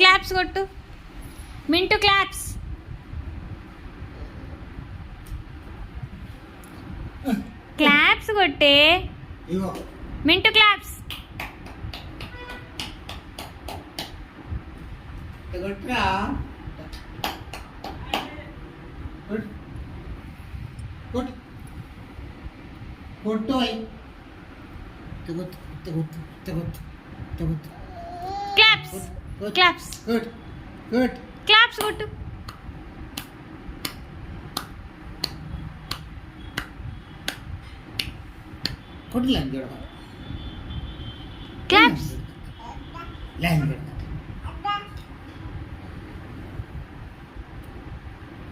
Claps కొట్టు. Mintu claps claps కొట్టే. Mintu claps కొట్టు. కొట్టు. కొట్టు claps claps good good claps కొట్టు కొట్టు లైన్ చూడ క్లాప్స్ లైన్ చూడ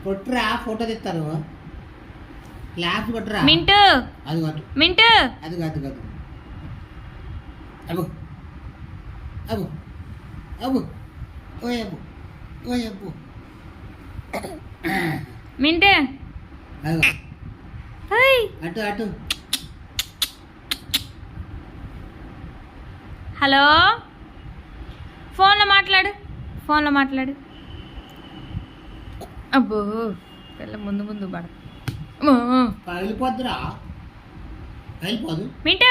కొట్టురా ఫోటో తీస్తారు క్లాప్ కొట్టురా. మింటూ అది కాదు. మింటూ అది కాదు కాదు. అబ్బు. అబ్బు. అబ్బు ఓయ్ అబ్బు ఓయ్ అబ్బు మింటూ అటు అటు హలో ఫోన్లో మాట్లాడు. ఫోన్లో మాట్లాడు. అబ్బో పిల్ల ముందు ముందు పడ. పగిలిపోద్దురా. పగిలిపోదు మింటూ.